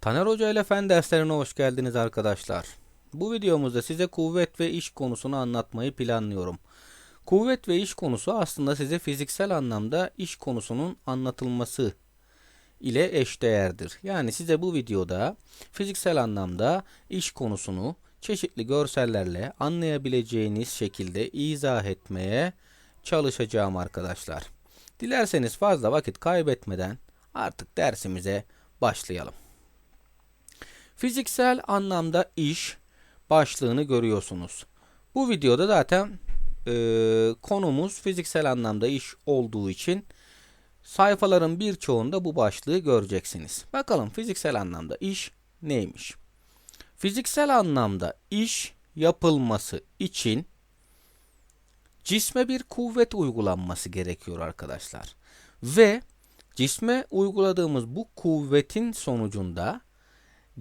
Taner Hoca ile fen derslerine hoş geldiniz arkadaşlar. Bu videomuzda size kuvvet ve iş konusunu anlatmayı planlıyorum. Kuvvet ve iş konusu aslında size fiziksel anlamda iş konusunun anlatılması ile eşdeğerdir. Yani size bu videoda fiziksel anlamda iş konusunu çeşitli görsellerle anlayabileceğiniz şekilde izah etmeye çalışacağım arkadaşlar. Dilerseniz fazla vakit kaybetmeden artık dersimize başlayalım. Fiziksel anlamda iş başlığını görüyorsunuz. Bu videoda zaten e, konumuz fiziksel anlamda iş olduğu için sayfaların birçoğunda bu başlığı göreceksiniz. Bakalım fiziksel anlamda iş neymiş? Fiziksel anlamda iş yapılması için cisme bir kuvvet uygulanması gerekiyor arkadaşlar. Ve cisme uyguladığımız bu kuvvetin sonucunda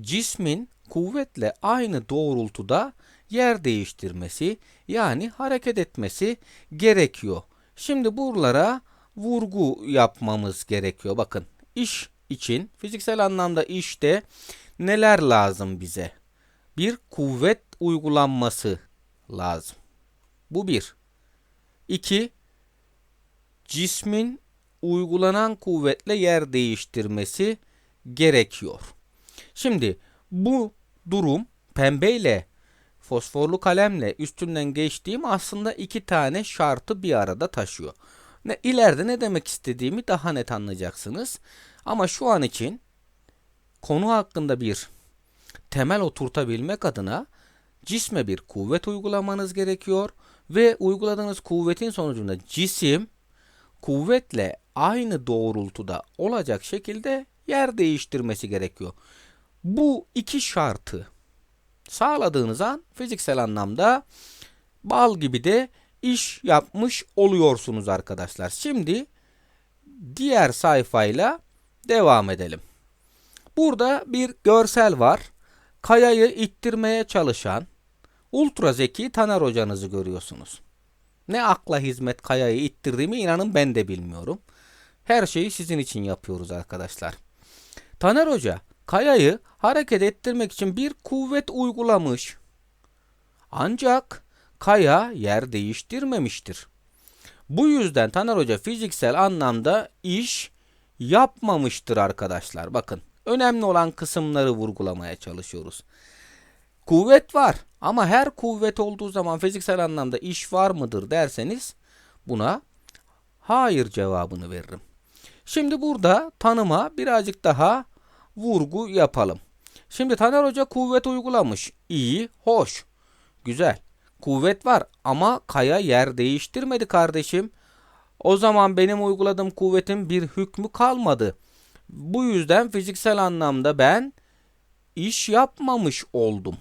cismin kuvvetle aynı doğrultuda yer değiştirmesi yani hareket etmesi gerekiyor. Şimdi buralara vurgu yapmamız gerekiyor. Bakın iş için fiziksel anlamda işte neler lazım bize? Bir kuvvet uygulanması lazım. Bu bir. İki, cismin uygulanan kuvvetle yer değiştirmesi gerekiyor. Şimdi bu durum pembeyle fosforlu kalemle üstünden geçtiğim aslında iki tane şartı bir arada taşıyor. Ne, ileride ne demek istediğimi daha net anlayacaksınız. Ama şu an için konu hakkında bir temel oturtabilmek adına cisme bir kuvvet uygulamanız gerekiyor ve uyguladığınız kuvvetin sonucunda cisim kuvvetle aynı doğrultuda olacak şekilde yer değiştirmesi gerekiyor. Bu iki şartı sağladığınız an fiziksel anlamda bal gibi de iş yapmış oluyorsunuz arkadaşlar. Şimdi diğer sayfayla devam edelim. Burada bir görsel var. Kayayı ittirmeye çalışan ultra zeki Taner hocanızı görüyorsunuz. Ne akla hizmet kayayı ittirdiğimi inanın ben de bilmiyorum. Her şeyi sizin için yapıyoruz arkadaşlar. Taner hoca kayayı hareket ettirmek için bir kuvvet uygulamış. Ancak kaya yer değiştirmemiştir. Bu yüzden Taner Hoca fiziksel anlamda iş yapmamıştır arkadaşlar. Bakın önemli olan kısımları vurgulamaya çalışıyoruz. Kuvvet var ama her kuvvet olduğu zaman fiziksel anlamda iş var mıdır derseniz buna hayır cevabını veririm. Şimdi burada tanıma birazcık daha vurgu yapalım. Şimdi Taner Hoca kuvvet uygulamış. İyi, hoş, güzel. Kuvvet var ama kaya yer değiştirmedi kardeşim. O zaman benim uyguladığım kuvvetin bir hükmü kalmadı. Bu yüzden fiziksel anlamda ben iş yapmamış oldum.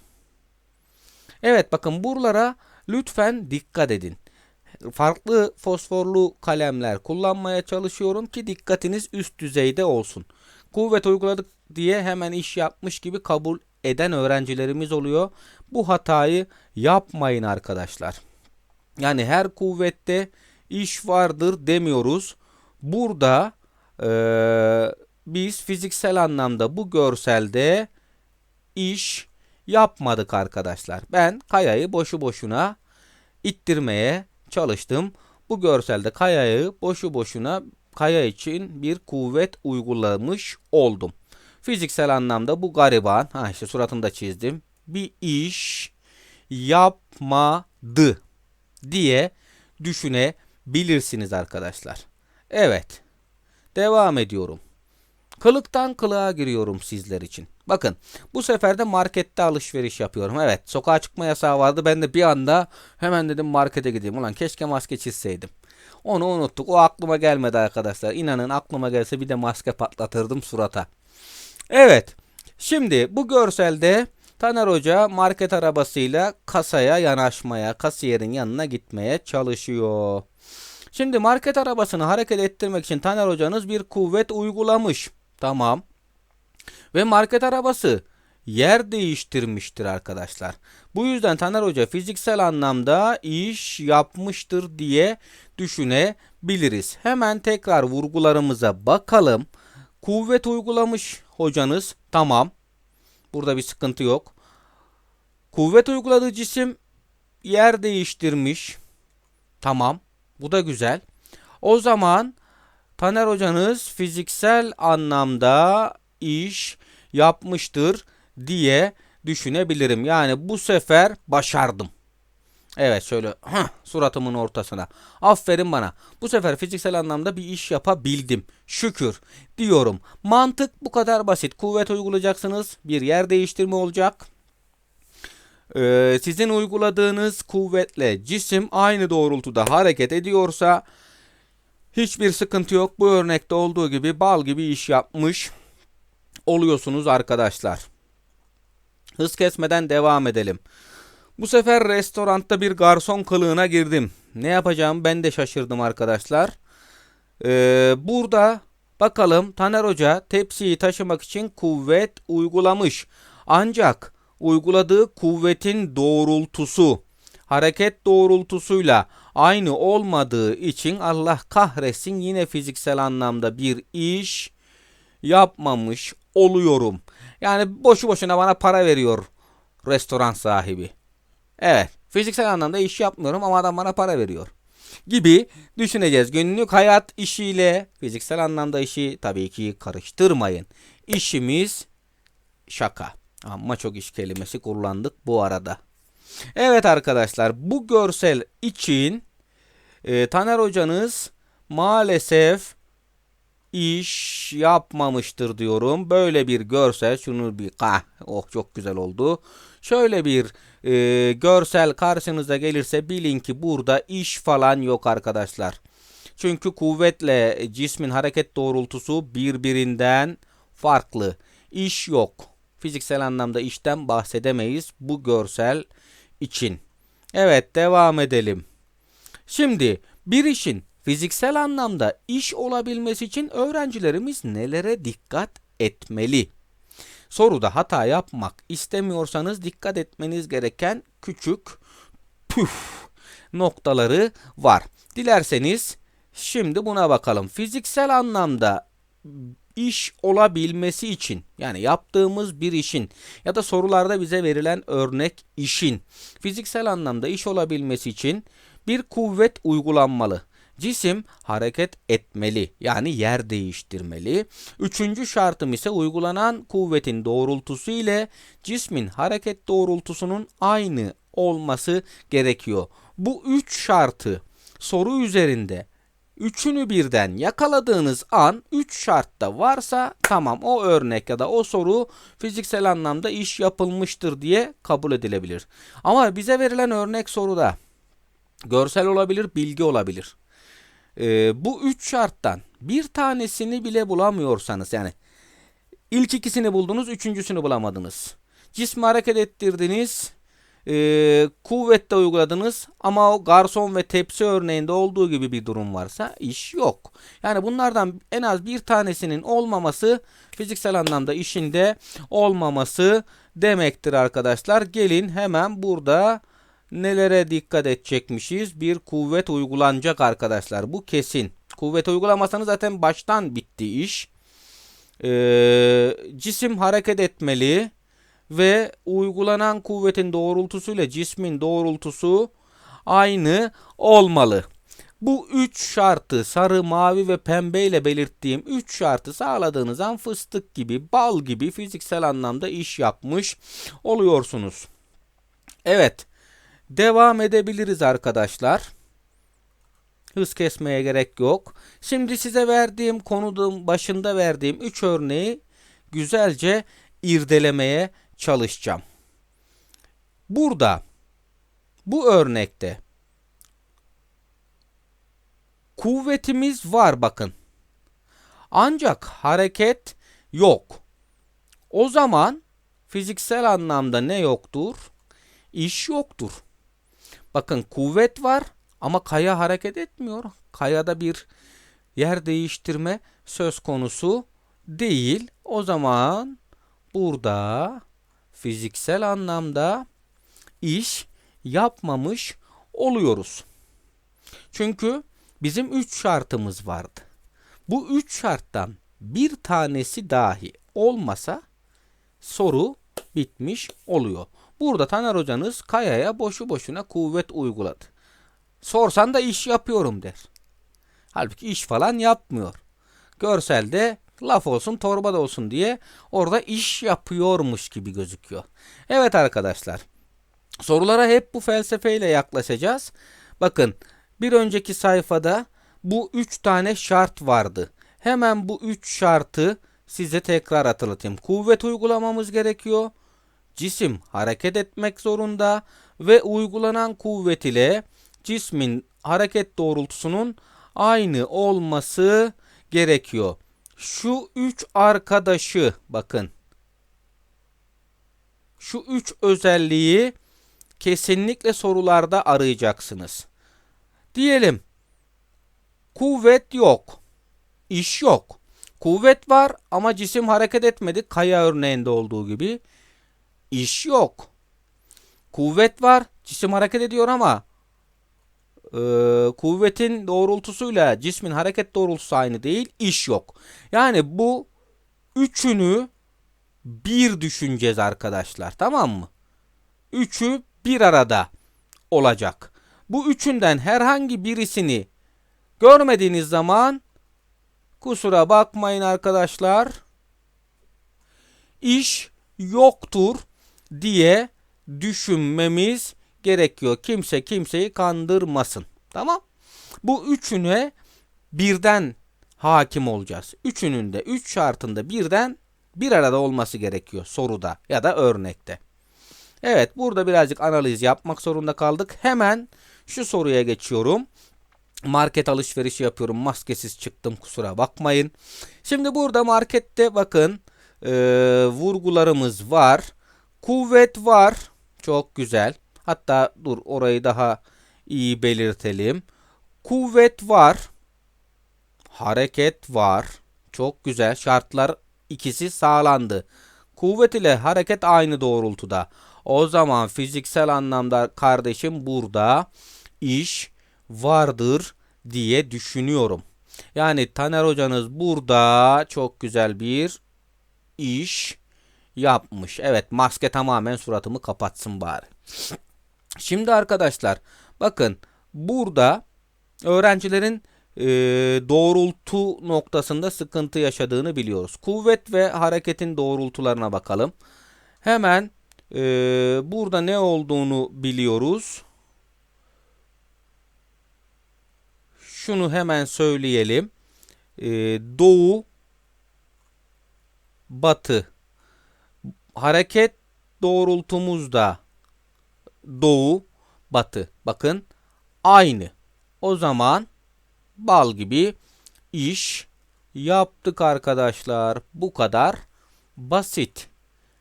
Evet bakın buralara lütfen dikkat edin. Farklı fosforlu kalemler kullanmaya çalışıyorum ki dikkatiniz üst düzeyde olsun. Kuvvet uyguladık diye hemen iş yapmış gibi kabul eden öğrencilerimiz oluyor. Bu hatayı yapmayın arkadaşlar. Yani her kuvvette iş vardır demiyoruz. Burada e, biz fiziksel anlamda bu görselde iş yapmadık arkadaşlar. Ben kayayı boşu boşuna ittirmeye çalıştım. Bu görselde kayayı boşu boşuna kaya için bir kuvvet uygulamış oldum. Fiziksel anlamda bu gariban, ha işte suratını da çizdim. Bir iş yapmadı diye düşünebilirsiniz arkadaşlar. Evet. Devam ediyorum. Kılıktan kılığa giriyorum sizler için. Bakın bu sefer de markette alışveriş yapıyorum. Evet sokağa çıkma yasağı vardı. Ben de bir anda hemen dedim markete gideyim. Ulan keşke maske çizseydim. Onu unuttuk. O aklıma gelmedi arkadaşlar. İnanın aklıma gelse bir de maske patlatırdım surata. Evet. Şimdi bu görselde Taner Hoca market arabasıyla kasaya yanaşmaya, kasiyerin yanına gitmeye çalışıyor. Şimdi market arabasını hareket ettirmek için Taner Hocanız bir kuvvet uygulamış. Tamam. Ve market arabası yer değiştirmiştir arkadaşlar. Bu yüzden Taner Hoca fiziksel anlamda iş yapmıştır diye düşünebiliriz. Hemen tekrar vurgularımıza bakalım. Kuvvet uygulamış hocanız. Tamam. Burada bir sıkıntı yok. Kuvvet uyguladığı cisim yer değiştirmiş. Tamam. Bu da güzel. O zaman Taner hocanız fiziksel anlamda iş yapmıştır diye düşünebilirim. Yani bu sefer başardım. Evet şöyle heh, suratımın ortasına. Aferin bana. Bu sefer fiziksel anlamda bir iş yapabildim. Şükür diyorum. Mantık bu kadar basit. Kuvvet uygulayacaksınız. Bir yer değiştirme olacak. Ee, sizin uyguladığınız kuvvetle cisim aynı doğrultuda hareket ediyorsa hiçbir sıkıntı yok. Bu örnekte olduğu gibi bal gibi iş yapmış oluyorsunuz arkadaşlar. Hız kesmeden devam edelim. Bu sefer restoranda bir garson kılığına girdim. Ne yapacağım ben de şaşırdım arkadaşlar. Ee, burada bakalım Taner Hoca tepsiyi taşımak için kuvvet uygulamış. Ancak uyguladığı kuvvetin doğrultusu hareket doğrultusuyla aynı olmadığı için Allah kahretsin yine fiziksel anlamda bir iş yapmamış oluyorum. Yani boşu boşuna bana para veriyor restoran sahibi. Evet, fiziksel anlamda iş yapmıyorum ama adam bana para veriyor. Gibi düşüneceğiz. Günlük hayat işiyle fiziksel anlamda işi tabii ki karıştırmayın. İşimiz şaka. Ama çok iş kelimesi kullandık bu arada. Evet arkadaşlar bu görsel için e, Taner hocanız maalesef iş yapmamıştır diyorum. Böyle bir görsel şunu bir kah oh çok güzel oldu. Şöyle bir e, görsel karşınıza gelirse bilin ki burada iş falan yok arkadaşlar. Çünkü kuvvetle cismin hareket doğrultusu birbirinden farklı. İş yok. Fiziksel anlamda işten bahsedemeyiz bu görsel için. Evet devam edelim. Şimdi bir işin fiziksel anlamda iş olabilmesi için öğrencilerimiz nelere dikkat etmeli? Soruda hata yapmak istemiyorsanız dikkat etmeniz gereken küçük püf noktaları var. Dilerseniz şimdi buna bakalım. Fiziksel anlamda iş olabilmesi için yani yaptığımız bir işin ya da sorularda bize verilen örnek işin fiziksel anlamda iş olabilmesi için bir kuvvet uygulanmalı. Cisim hareket etmeli yani yer değiştirmeli. Üçüncü şartım ise uygulanan kuvvetin doğrultusu ile cismin hareket doğrultusunun aynı olması gerekiyor. Bu üç şartı soru üzerinde üçünü birden yakaladığınız an üç şartta varsa tamam o örnek ya da o soru fiziksel anlamda iş yapılmıştır diye kabul edilebilir. Ama bize verilen örnek soruda görsel olabilir, bilgi olabilir. Ee, bu üç şarttan bir tanesini bile bulamıyorsanız yani ilk ikisini buldunuz, üçüncüsünü bulamadınız. Cismi hareket ettirdiniz, e, kuvvette uyguladınız ama o garson ve tepsi örneğinde olduğu gibi bir durum varsa iş yok. Yani bunlardan en az bir tanesinin olmaması fiziksel anlamda işinde olmaması demektir arkadaşlar. Gelin hemen burada nelere dikkat edecekmişiz? Bir kuvvet uygulanacak arkadaşlar. Bu kesin. Kuvvet uygulamasanız zaten baştan bitti iş. Ee, cisim hareket etmeli ve uygulanan kuvvetin doğrultusuyla cismin doğrultusu aynı olmalı. Bu üç şartı sarı, mavi ve pembe ile belirttiğim üç şartı sağladığınız an fıstık gibi, bal gibi fiziksel anlamda iş yapmış oluyorsunuz. Evet, devam edebiliriz arkadaşlar. Hız kesmeye gerek yok. Şimdi size verdiğim konunun başında verdiğim üç örneği güzelce irdelemeye çalışacağım. Burada bu örnekte kuvvetimiz var bakın. Ancak hareket yok. O zaman fiziksel anlamda ne yoktur? İş yoktur. Bakın kuvvet var ama kaya hareket etmiyor. Kayada bir yer değiştirme söz konusu değil. O zaman burada fiziksel anlamda iş yapmamış oluyoruz. Çünkü bizim üç şartımız vardı. Bu üç şarttan bir tanesi dahi olmasa soru bitmiş oluyor. Burada Taner hocanız kayaya boşu boşuna kuvvet uyguladı. Sorsan da iş yapıyorum der. Halbuki iş falan yapmıyor. Görselde laf olsun torba da olsun diye orada iş yapıyormuş gibi gözüküyor. Evet arkadaşlar. Sorulara hep bu felsefeyle yaklaşacağız. Bakın bir önceki sayfada bu üç tane şart vardı. Hemen bu üç şartı size tekrar hatırlatayım. Kuvvet uygulamamız gerekiyor. Cisim hareket etmek zorunda ve uygulanan kuvvet ile cismin hareket doğrultusunun aynı olması gerekiyor. Şu üç arkadaşı bakın. Şu üç özelliği kesinlikle sorularda arayacaksınız. Diyelim kuvvet yok. iş yok. Kuvvet var ama cisim hareket etmedi. Kaya örneğinde olduğu gibi. İş yok. Kuvvet var. Cisim hareket ediyor ama e, kuvvetin doğrultusuyla cismin hareket doğrultusu aynı değil. İş yok. Yani bu üçünü bir düşüneceğiz arkadaşlar. Tamam mı? Üçü bir arada olacak. Bu üçünden herhangi birisini görmediğiniz zaman kusura bakmayın arkadaşlar. İş yoktur diye düşünmemiz gerekiyor. Kimse kimseyi kandırmasın. Tamam? Bu üçüne birden hakim olacağız. Üçünün de üç şartında birden bir arada olması gerekiyor soruda ya da örnekte. Evet burada birazcık analiz yapmak zorunda kaldık. Hemen şu soruya geçiyorum. Market alışverişi yapıyorum. Maskesiz çıktım kusura bakmayın. Şimdi burada markette bakın e, vurgularımız var. Kuvvet var. Çok güzel. Hatta dur orayı daha iyi belirtelim. Kuvvet var. Hareket var. Çok güzel. Şartlar ikisi sağlandı. Kuvvet ile hareket aynı doğrultuda. O zaman fiziksel anlamda kardeşim burada iş vardır diye düşünüyorum. Yani Taner hocanız burada çok güzel bir iş yapmış. Evet maske tamamen suratımı kapatsın bari. Şimdi arkadaşlar bakın burada öğrencilerin e, doğrultu noktasında sıkıntı yaşadığını biliyoruz. Kuvvet ve hareketin doğrultularına bakalım. Hemen e, burada ne olduğunu biliyoruz. Şunu hemen söyleyelim. E, doğu, batı. Hareket doğrultumuz da doğu, batı. Bakın aynı. O zaman bal gibi iş yaptık arkadaşlar. Bu kadar basit.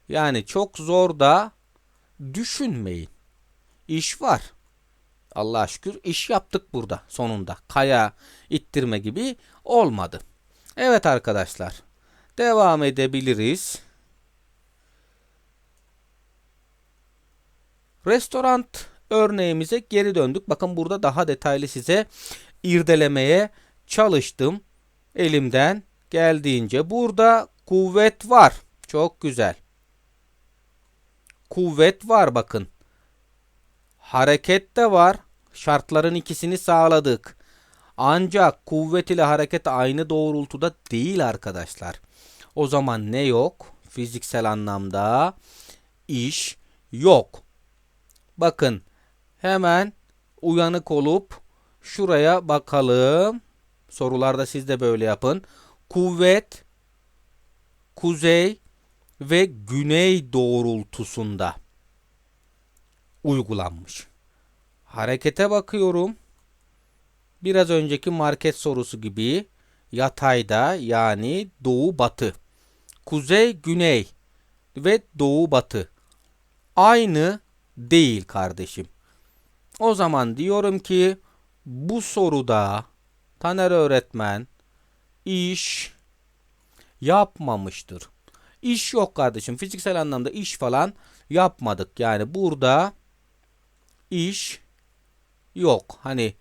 Yani çok zor da düşünmeyin. İş var. Allah şükür iş yaptık burada sonunda. Kaya ittirme gibi olmadı. Evet arkadaşlar. Devam edebiliriz. Restoran örneğimize geri döndük. Bakın burada daha detaylı size irdelemeye çalıştım. Elimden geldiğince. Burada kuvvet var. Çok güzel. Kuvvet var bakın. Hareket de var. Şartların ikisini sağladık. Ancak kuvvet ile hareket aynı doğrultuda değil arkadaşlar. O zaman ne yok? Fiziksel anlamda iş yok. Bakın hemen uyanık olup şuraya bakalım. Sorularda siz de böyle yapın. Kuvvet kuzey ve güney doğrultusunda uygulanmış. Harekete bakıyorum. Biraz önceki market sorusu gibi yatayda yani doğu batı. Kuzey güney ve doğu batı. Aynı değil kardeşim. O zaman diyorum ki bu soruda Taner öğretmen iş yapmamıştır. İş yok kardeşim. Fiziksel anlamda iş falan yapmadık. Yani burada iş yok. Hani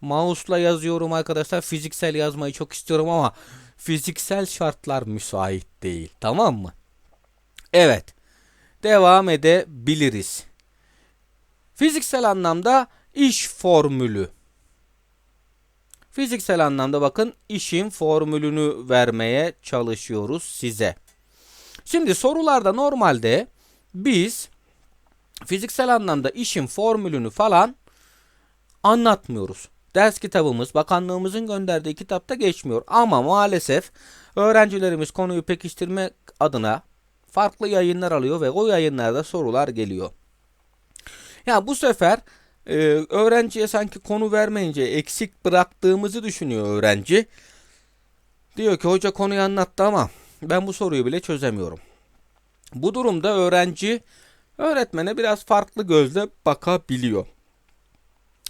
mouse'la yazıyorum arkadaşlar. Fiziksel yazmayı çok istiyorum ama fiziksel şartlar müsait değil. Tamam mı? Evet. devam edebiliriz. Fiziksel anlamda iş formülü. Fiziksel anlamda bakın işin formülünü vermeye çalışıyoruz size. Şimdi sorularda normalde biz fiziksel anlamda işin formülünü falan anlatmıyoruz. Ders kitabımız bakanlığımızın gönderdiği kitapta geçmiyor. Ama maalesef öğrencilerimiz konuyu pekiştirmek adına farklı yayınlar alıyor ve o yayınlarda sorular geliyor. Ya bu sefer e, öğrenciye sanki konu vermeyince eksik bıraktığımızı düşünüyor öğrenci. Diyor ki hoca konuyu anlattı ama ben bu soruyu bile çözemiyorum. Bu durumda öğrenci öğretmene biraz farklı gözle bakabiliyor.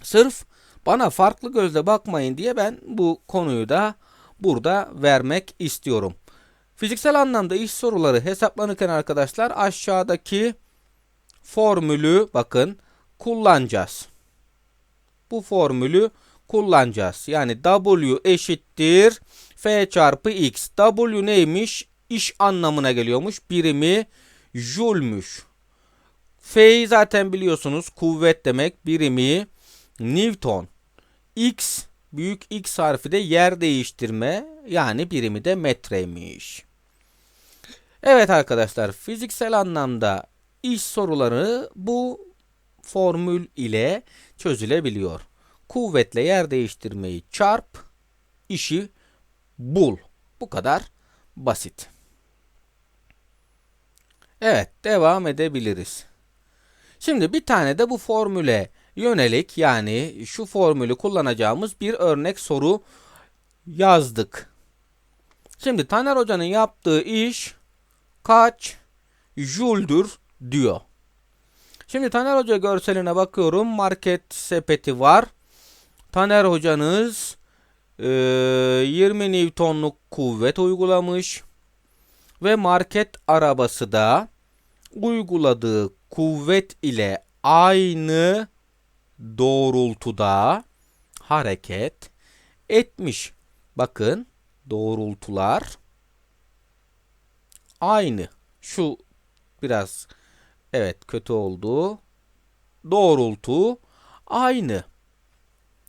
Sırf bana farklı gözle bakmayın diye ben bu konuyu da burada vermek istiyorum. Fiziksel anlamda iş soruları hesaplanırken arkadaşlar aşağıdaki formülü bakın kullanacağız. Bu formülü kullanacağız. Yani W eşittir F çarpı X. W neymiş? İş anlamına geliyormuş. Birimi Joule'muş. F'yi zaten biliyorsunuz kuvvet demek. Birimi Newton. X büyük X harfi de yer değiştirme yani birimi de metreymiş. Evet arkadaşlar fiziksel anlamda iş soruları bu formül ile çözülebiliyor. Kuvvetle yer değiştirmeyi çarp, işi bul. Bu kadar basit. Evet, devam edebiliriz. Şimdi bir tane de bu formüle yönelik yani şu formülü kullanacağımız bir örnek soru yazdık. Şimdi Taner Hoca'nın yaptığı iş kaç joule'dur diyor. Şimdi Taner Hoca görseline bakıyorum. Market sepeti var. Taner Hocanız e, 20 Newton'luk kuvvet uygulamış. Ve market arabası da uyguladığı kuvvet ile aynı doğrultuda hareket etmiş. Bakın doğrultular aynı. Şu biraz evet kötü oldu. Doğrultu aynı.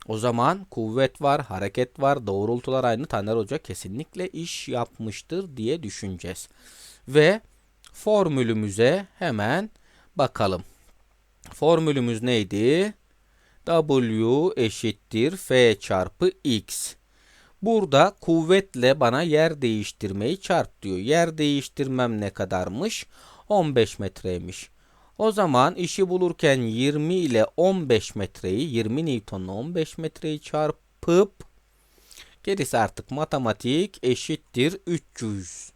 O zaman kuvvet var, hareket var, doğrultular aynı. Taner Hoca kesinlikle iş yapmıştır diye düşüneceğiz. Ve formülümüze hemen bakalım. Formülümüz neydi? W eşittir F çarpı X. Burada kuvvetle bana yer değiştirmeyi çarp diyor. Yer değiştirmem ne kadarmış? 15 metreymiş. O zaman işi bulurken 20 ile 15 metreyi 20 Newton'la 15 metreyi çarpıp gerisi artık matematik eşittir 300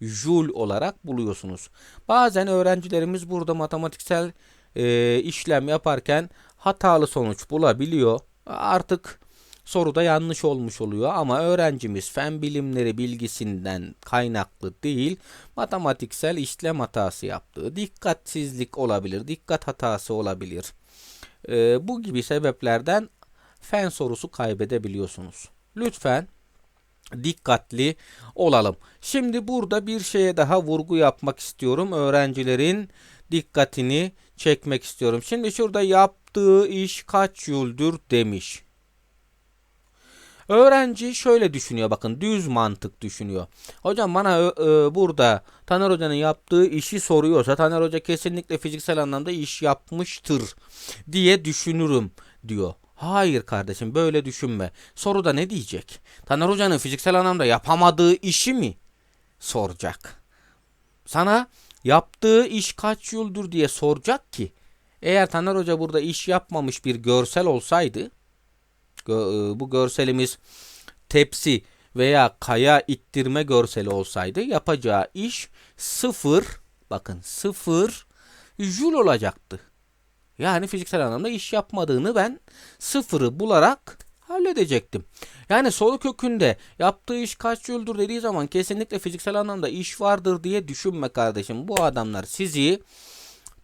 Joule olarak buluyorsunuz. Bazen öğrencilerimiz burada matematiksel e, işlem yaparken hatalı sonuç bulabiliyor. Artık soruda yanlış olmuş oluyor ama öğrencimiz fen bilimleri bilgisinden kaynaklı değil, matematiksel işlem hatası yaptığı, dikkatsizlik olabilir, dikkat hatası olabilir. E, bu gibi sebeplerden fen sorusu kaybedebiliyorsunuz. Lütfen dikkatli olalım. Şimdi burada bir şeye daha vurgu yapmak istiyorum. Öğrencilerin dikkatini çekmek istiyorum. Şimdi şurada yaptığı iş kaç yıldır demiş. Öğrenci şöyle düşünüyor bakın düz mantık düşünüyor. Hocam bana e, burada Taner Hoca'nın yaptığı işi soruyorsa Taner Hoca kesinlikle fiziksel anlamda iş yapmıştır diye düşünürüm diyor. Hayır kardeşim böyle düşünme. Soruda ne diyecek? Taner Hoca'nın fiziksel anlamda yapamadığı işi mi soracak? Sana yaptığı iş kaç yıldır diye soracak ki. Eğer Taner Hoca burada iş yapmamış bir görsel olsaydı e, bu görselimiz tepsi veya kaya ittirme görseli olsaydı yapacağı iş sıfır bakın sıfır jül olacaktı. Yani fiziksel anlamda iş yapmadığını ben sıfırı bularak halledecektim. Yani soru kökünde yaptığı iş kaç yıldır dediği zaman kesinlikle fiziksel anlamda iş vardır diye düşünme kardeşim. Bu adamlar sizi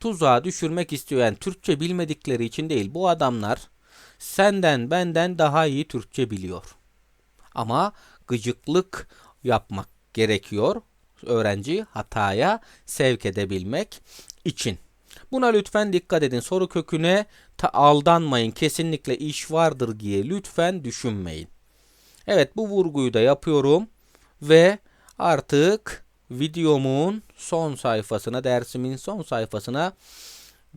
tuzağa düşürmek istiyor. Yani Türkçe bilmedikleri için değil. Bu adamlar senden benden daha iyi Türkçe biliyor. Ama gıcıklık yapmak gerekiyor. Öğrenci hataya sevk edebilmek için. Buna lütfen dikkat edin. Soru köküne ta aldanmayın. Kesinlikle iş vardır diye lütfen düşünmeyin. Evet bu vurguyu da yapıyorum ve artık videomun son sayfasına, dersimin son sayfasına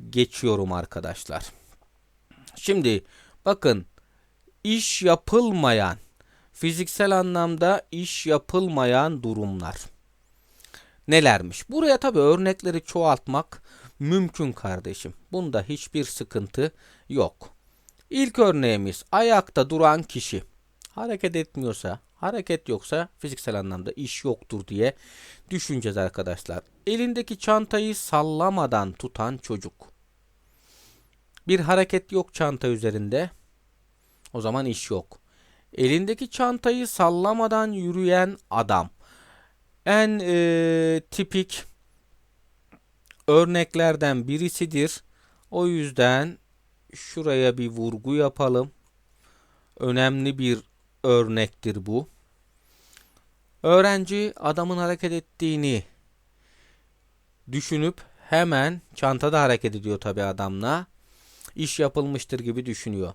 geçiyorum arkadaşlar. Şimdi bakın iş yapılmayan, fiziksel anlamda iş yapılmayan durumlar nelermiş? Buraya tabii örnekleri çoğaltmak mümkün kardeşim. Bunda hiçbir sıkıntı yok. İlk örneğimiz ayakta duran kişi. Hareket etmiyorsa, hareket yoksa fiziksel anlamda iş yoktur diye düşüneceğiz arkadaşlar. Elindeki çantayı sallamadan tutan çocuk. Bir hareket yok çanta üzerinde. O zaman iş yok. Elindeki çantayı sallamadan yürüyen adam. En e, tipik örneklerden birisidir. O yüzden şuraya bir vurgu yapalım. Önemli bir örnektir bu. Öğrenci adamın hareket ettiğini düşünüp hemen çantada hareket ediyor tabi adamla. İş yapılmıştır gibi düşünüyor.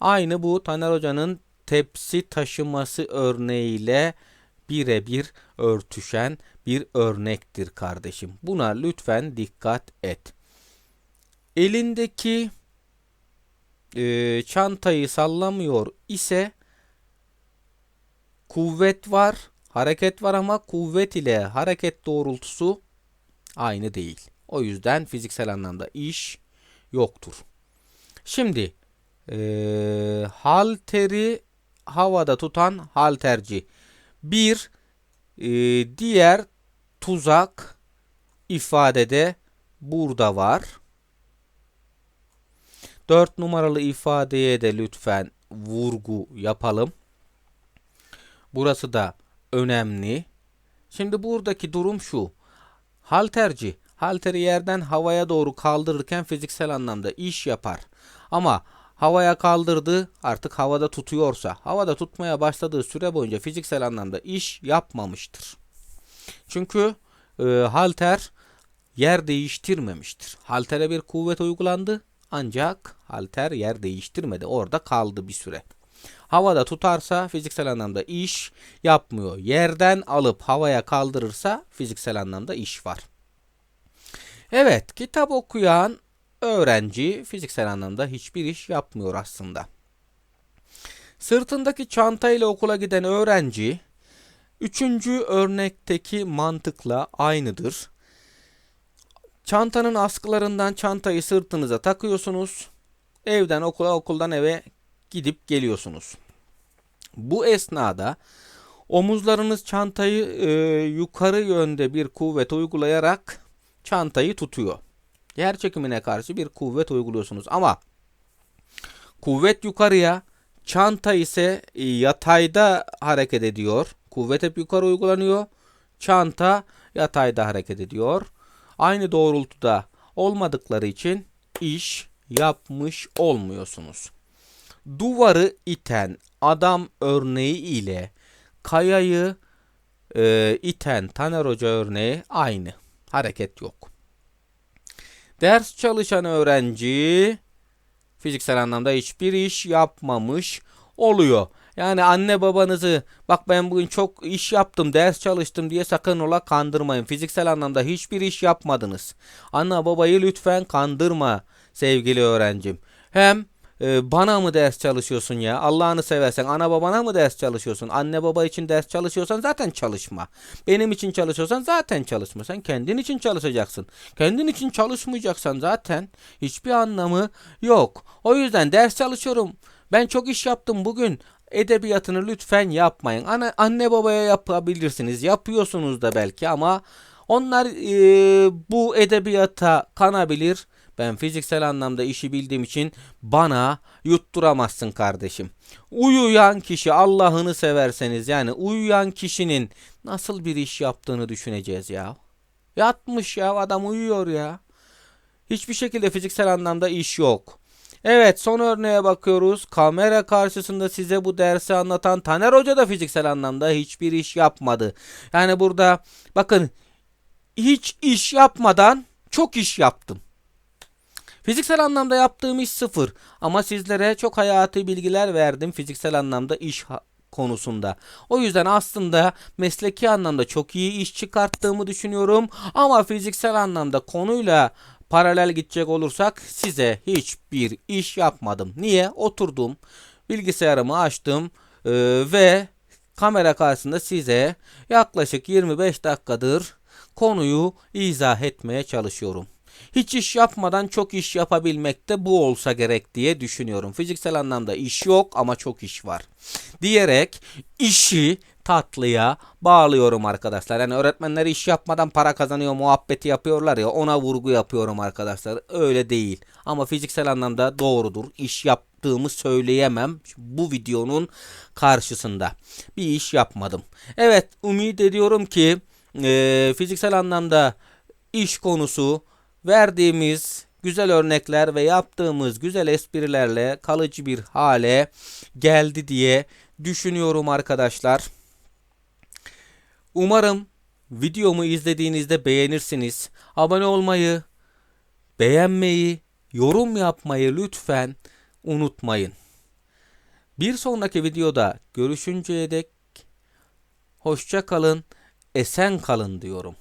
Aynı bu Taner Hoca'nın tepsi taşıması örneğiyle birebir örtüşen bir örnektir kardeşim. Buna lütfen dikkat et. Elindeki e, çantayı sallamıyor ise kuvvet var, hareket var ama kuvvet ile hareket doğrultusu aynı değil. O yüzden fiziksel anlamda iş yoktur. Şimdi e, halteri havada tutan halterci. Bir e, diğer tuzak ifadede burada var. Dört numaralı ifadeye de lütfen vurgu yapalım. Burası da önemli. Şimdi buradaki durum şu. Halterci, halteri yerden havaya doğru kaldırırken fiziksel anlamda iş yapar. Ama havaya kaldırdı artık havada tutuyorsa, havada tutmaya başladığı süre boyunca fiziksel anlamda iş yapmamıştır. Çünkü e, halter yer değiştirmemiştir. Haltere bir kuvvet uygulandı ancak halter yer değiştirmedi. Orada kaldı bir süre. Havada tutarsa fiziksel anlamda iş yapmıyor. Yerden alıp havaya kaldırırsa fiziksel anlamda iş var. Evet, kitap okuyan öğrenci fiziksel anlamda hiçbir iş yapmıyor aslında. Sırtındaki çantayla okula giden öğrenci üçüncü örnekteki mantıkla aynıdır. Çantanın askılarından çantayı sırtınıza takıyorsunuz. Evden okula, okuldan eve gidip geliyorsunuz. Bu esnada omuzlarınız çantayı e, yukarı yönde bir kuvvet uygulayarak çantayı tutuyor. Yer çekimine karşı bir kuvvet uyguluyorsunuz ama kuvvet yukarıya, çanta ise e, yatayda hareket ediyor. Kuvvet hep yukarı uygulanıyor. Çanta yatayda hareket ediyor. Aynı doğrultuda olmadıkları için iş yapmış olmuyorsunuz. Duvarı iten adam örneği ile kayayı e, iten Taner Hoca örneği aynı. Hareket yok. Ders çalışan öğrenci fiziksel anlamda hiçbir iş yapmamış oluyor. Yani anne babanızı bak ben bugün çok iş yaptım, ders çalıştım diye sakın ola kandırmayın. Fiziksel anlamda hiçbir iş yapmadınız. Anne babayı lütfen kandırma sevgili öğrencim. Hem e, bana mı ders çalışıyorsun ya? Allah'ını seversen ana babana mı ders çalışıyorsun? Anne baba için ders çalışıyorsan zaten çalışma. Benim için çalışıyorsan zaten çalışma. Sen kendin için çalışacaksın. Kendin için çalışmayacaksan zaten hiçbir anlamı yok. O yüzden ders çalışıyorum. Ben çok iş yaptım bugün edebiyatını lütfen yapmayın. Ana, anne babaya yapabilirsiniz. Yapıyorsunuz da belki ama onlar e, bu edebiyata kanabilir. Ben fiziksel anlamda işi bildiğim için bana yutturamazsın kardeşim. Uyuyan kişi Allah'ını severseniz yani uyuyan kişinin nasıl bir iş yaptığını düşüneceğiz ya. Yatmış ya adam uyuyor ya. Hiçbir şekilde fiziksel anlamda iş yok. Evet son örneğe bakıyoruz. Kamera karşısında size bu dersi anlatan Taner Hoca da fiziksel anlamda hiçbir iş yapmadı. Yani burada bakın hiç iş yapmadan çok iş yaptım. Fiziksel anlamda yaptığım iş sıfır ama sizlere çok hayati bilgiler verdim fiziksel anlamda iş konusunda. O yüzden aslında mesleki anlamda çok iyi iş çıkarttığımı düşünüyorum ama fiziksel anlamda konuyla paralel gidecek olursak size hiçbir iş yapmadım. Niye? Oturdum, bilgisayarımı açtım eee, ve kamera karşısında size yaklaşık 25 dakikadır konuyu izah etmeye çalışıyorum. Hiç iş yapmadan çok iş yapabilmekte bu olsa gerek diye düşünüyorum. Fiziksel anlamda iş yok ama çok iş var. Diyerek işi tatlıya bağlıyorum arkadaşlar. Yani öğretmenler iş yapmadan para kazanıyor muhabbeti yapıyorlar ya ona vurgu yapıyorum arkadaşlar. Öyle değil. Ama fiziksel anlamda doğrudur. İş yaptığımı söyleyemem bu videonun karşısında. Bir iş yapmadım. Evet ümit ediyorum ki eee, fiziksel anlamda iş konusu verdiğimiz güzel örnekler ve yaptığımız güzel esprilerle kalıcı bir hale geldi diye düşünüyorum arkadaşlar. Umarım videomu izlediğinizde beğenirsiniz. Abone olmayı, beğenmeyi, yorum yapmayı lütfen unutmayın. Bir sonraki videoda görüşünceye dek hoşça kalın, esen kalın diyorum.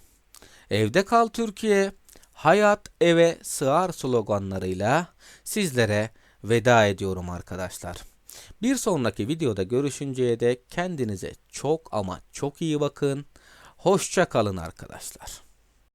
Evde kal Türkiye, hayat eve sığar sloganlarıyla sizlere veda ediyorum arkadaşlar. Bir sonraki videoda görüşünceye dek kendinize çok ama çok iyi bakın. Hoşça kalın arkadaşlar.